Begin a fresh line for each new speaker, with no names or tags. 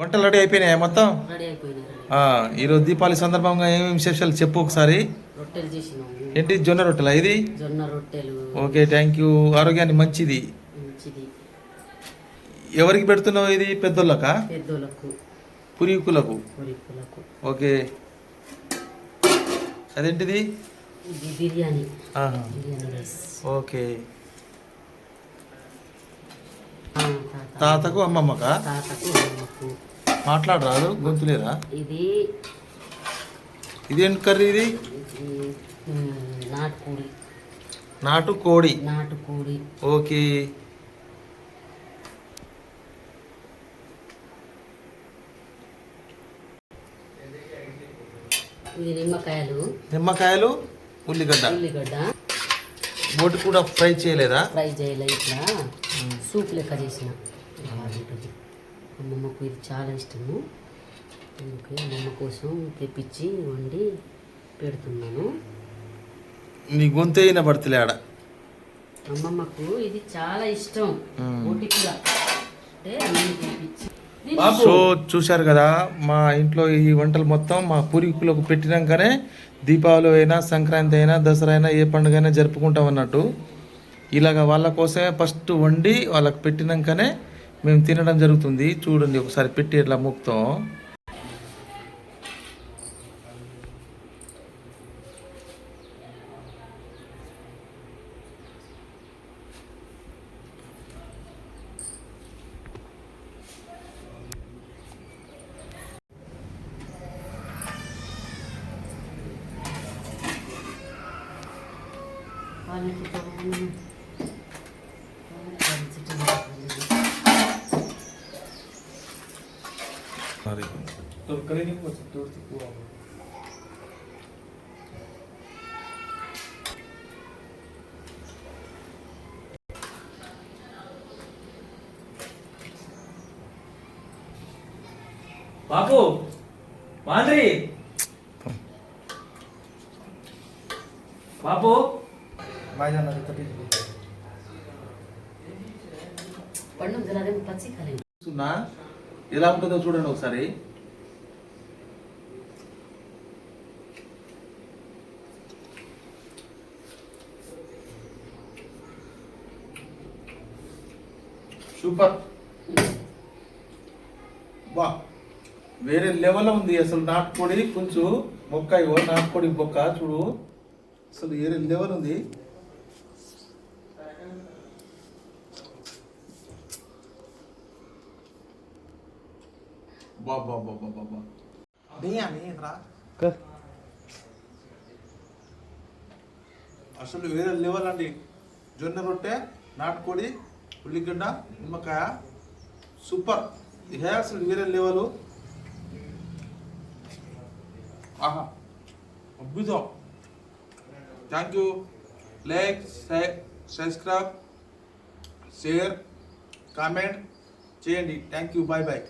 వంటలు రెడీ అయిపోయినాయా మొత్తం? ఈరోజు దీపావళి సందర్భంగా ఏమేమి విశేషాలు చెప్పు ఒకసారి. ఏంటి? జొన్న రొట్టెలా ఇది?
జొన్న రొట్టెలు.
Okay thank you. ఆరోగ్యానికి మంచిది. ఎవరికి పెడుతున్నావు ఇది? పెద్దోళ్ళకా? పురికులకు. ఓకే. అదేంటిది?
బిర్యానీ.
ఓకే. తాతకు అమ్మమ్మకా?
తాతకు
మాట్లాడరాదు గొంతు లేదా
ఇది
ఇదేంటి కర్రీ ఇది?
ఇది, నాటుకోడి.
నాటు కోడి
నాటుకోడి.
ఓకే.
ఇది నిమ్మకాయలు.
నిమ్మకాయలు ఉల్లిగడ్డ.
ఉల్లిగడ్డ.
బోటి కూడా ఫ్రై చేయలేదా?
ఫ్రై చేయలే ఇట్లా. సూప్ లెక్క చేసిన. అమ్మమ్మకు ఇది చాలా ఇష్టము. అందుకే అమ్మమ్మ కోసం తెప్పించి వండి పెడుతున్నాను.
నీ గొంతు అయిన పడుతులే ఆడ.
అమ్మమ్మకు ఇది చాలా ఇష్టం. బోటి కూర అంటే అన్నీ తెప్పించి.
సో చూశారు కదా మా ఇంట్లో ఈ వంటలు మొత్తం మా పూర్వీకులకు పెట్టినాకనే దీపావళి అయినా సంక్రాంతి అయినా దసరా అయినా ఏ పండుగ అయినా జరుపుకుంటాం అన్నట్టు. ఇలాగ వాళ్ళ కోసమే ఫస్ట్ వండి వాళ్ళకి పెట్టినాకనే మేము తినడం జరుగుతుంది. చూడండి ఒకసారి పెట్టి ఇట్లా ముక్తం.
તો કરી નહીં
બાપુ માંદરી બાપુ కాలేదు
చూస్తున్నా ఎలా ఉంటుందో చూడండి ఒకసారి. సూపర్. వా వేరే లెవెల్ ఉంది అసలు నాటుకోడి కొంచెం మొక్క ఇవ్వ నాటుకోడి బొక్క చూడు. అసలు వేరే లెవెల్ ఉంది. బా బా బా బా బా బా అసలు వేరే లెవెల్ అండి. జొన్న రొట్టె నాటుకోడి ఉల్లిగడ్డ నిమ్మకాయ. సూపర్ ఇదే అసలు వేరే లెవెల్ ఆహా. అద్భుతం. Thank you like subscribe share comment చేయండి. Thank you bye bye